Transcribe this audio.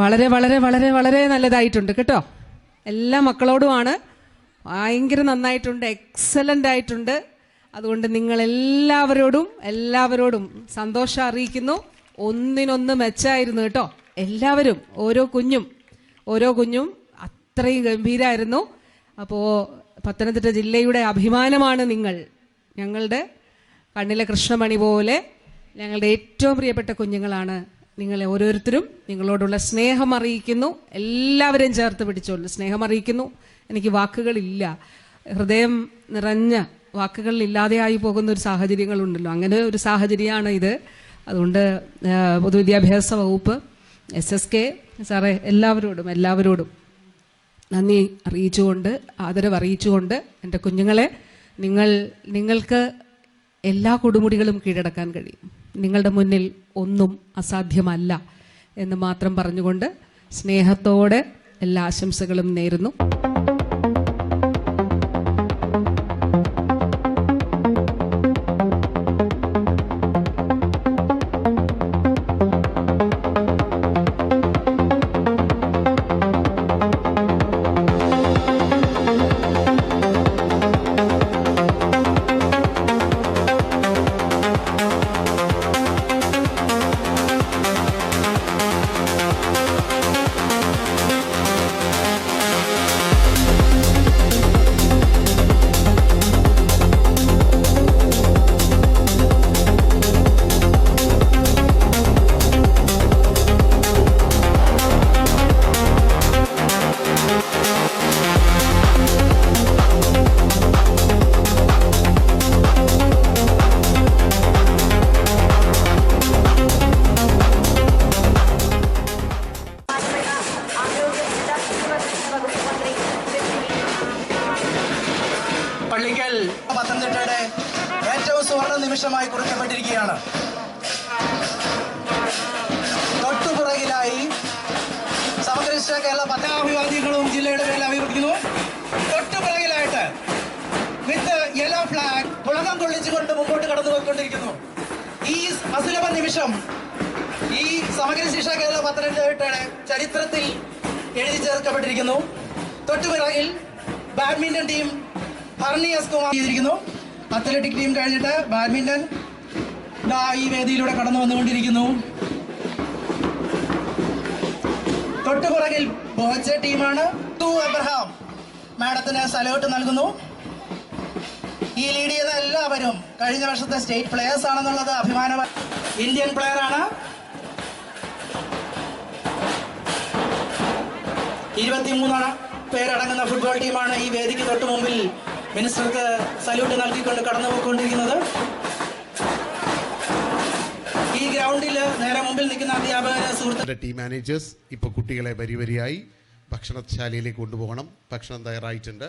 വളരെ വളരെ വളരെ വളരെ നല്ലതായിട്ടുണ്ട് കേട്ടോ. എല്ലാ മക്കളോടുമാണ് ഭയങ്കര നന്നായിട്ടുണ്ട് എക്സലന്റ് ആയിട്ടുണ്ട്. അതുകൊണ്ട് നിങ്ങൾ എല്ലാവരോടും എല്ലാവരോടും സന്തോഷം അറിയിക്കുന്നു. ഒന്നിനൊന്ന് മെച്ചായിരുന്നു കേട്ടോ. എല്ലാവരും ഓരോ കുഞ്ഞും ഓരോ കുഞ്ഞും അത്രയും ഗംഭീരമായിരുന്നു അപ്പോൾ പത്തനംതിട്ട ജില്ലയുടെ അഭിമാനമാണ് നിങ്ങൾ. ഞങ്ങളുടെ കണ്ണിലെ കൃഷ്ണമണി പോലെ ഞങ്ങളുടെ ഏറ്റവും പ്രിയപ്പെട്ട കുഞ്ഞുങ്ങളാണ് നിങ്ങളെ ഓരോരുത്തരും നിങ്ങളോടുള്ള സ്നേഹം അറിയിക്കുന്നു. എല്ലാവരെയും ചേർത്ത് പിടിച്ചോളൂ. സ്നേഹം അറിയിക്കുന്നു. എനിക്ക് വാക്കുകളില്ല. ഹൃദയം നിറഞ്ഞ വാക്കുകളില്ലാതെയായി പോകുന്ന ഒരു സാഹചര്യങ്ങളുണ്ടല്ലോ. അങ്ങനെ ഒരു സാഹചര്യമാണ് ഇത്. അതുകൊണ്ട് പൊതുവിദ്യാഭ്യാസ വകുപ്പ് എസ് എസ് കെ സാറേ എല്ലാവരോടും എല്ലാവരോടും നന്ദി അറിയിച്ചുകൊണ്ട് ആദരവ് അറിയിച്ചുകൊണ്ട് എന്റെ കുഞ്ഞുങ്ങളെ നിങ്ങൾ നിങ്ങൾക്ക് എല്ലാ കൊടുമുടികളും കീഴടക്കാൻ കഴിയും. നിങ്ങളുടെ മുന്നിൽ ഒന്നും അസാധ്യമല്ല എന്ന് മാത്രം പറഞ്ഞുകൊണ്ട് സ്നേഹത്തോടെ എല്ലാ ആശംസകളും നേരുന്നു. പള്ളിക്കൽ. പത്തനംതിട്ടയുടെ ഏറ്റവും സുവർണ നിമിഷമായി കുറിക്കപ്പെട്ടിരിക്കുകയാണ്. തൊട്ടുപുറകിലായി സമഗ്രശിഷ്ട കേരള പത്രാഭിവാദികളും ജില്ലയുടെ പേരിൽ അഭിമുഖിക്കുന്നു. തൊട്ടുപുറകിലായിട്ട് വിത്ത് യെല്ലോ ഫ്ലാഗ് പുളകം കൊള്ളിച്ചുകൊണ്ട് മുമ്പോട്ട് കടന്നു പോയിക്കൊണ്ടിരിക്കുന്നു ഈ അസുലഭ നിമിഷം ഈ സമഗ്ര ശിക്ഷ കേരള പത്തനംതിട്ടയുടെ ചരിത്രത്തിൽ എഴുതി ചേർക്കപ്പെട്ടിരിക്കുന്നു. തൊട്ടുപിറകിൽ ബാഡ്മിന്റൺ ടീം ഹർണി കുമാർ ചെയ്തിരിക്കുന്നു. അത്ലറ്റിക് ടീം കഴിഞ്ഞിട്ട് ബാഡ്മിന്റൺ ഈ വേദിയിലൂടെ കടന്നു വന്നുകൊണ്ടിരിക്കുന്നു. തൊട്ടുപുറകിൽ ബോച്ച ടീമാണ് ടു അബ്രഹാം. മാഡത്തിന് സലോട്ട് നൽകുന്നു. ഈ ലീഡ് ചെയ്ത എല്ലാവരും കഴിഞ്ഞ വർഷത്തെ സ്റ്റേറ്റ് പ്ലെയേഴ്സ് ആണെന്നുള്ളത് അഭിമാന ഇന്ത്യൻ പ്ലെയർ ആണ്. ഇരുപത്തിമൂന്ന് പേരടങ്ങുന്ന ഫുട്ബോൾ ടീമാണ് ഈ വേദിക്ക് തൊട്ടു മുമ്പിൽ മിനിസ്റ്റർക്ക് സല്യൂട്ട് നൽകിക്കൊണ്ട് കടന്നു പോയിക്കൊണ്ടിരിക്കുന്നത് ഈ ഗ്രൗണ്ടിൽ നേരെ മുമ്പിൽ നിൽക്കുന്ന അധ്യാപകരെ സുഹൃത്ത് ടീം മാനേജേഴ്സ് ഇപ്പോൾ കുട്ടികളെ വരി വരിയായി ഭക്ഷണശാലയിലേക്ക് കൊണ്ടുപോകണം. ഭക്ഷണം തയ്യാറായിട്ടുണ്ട്.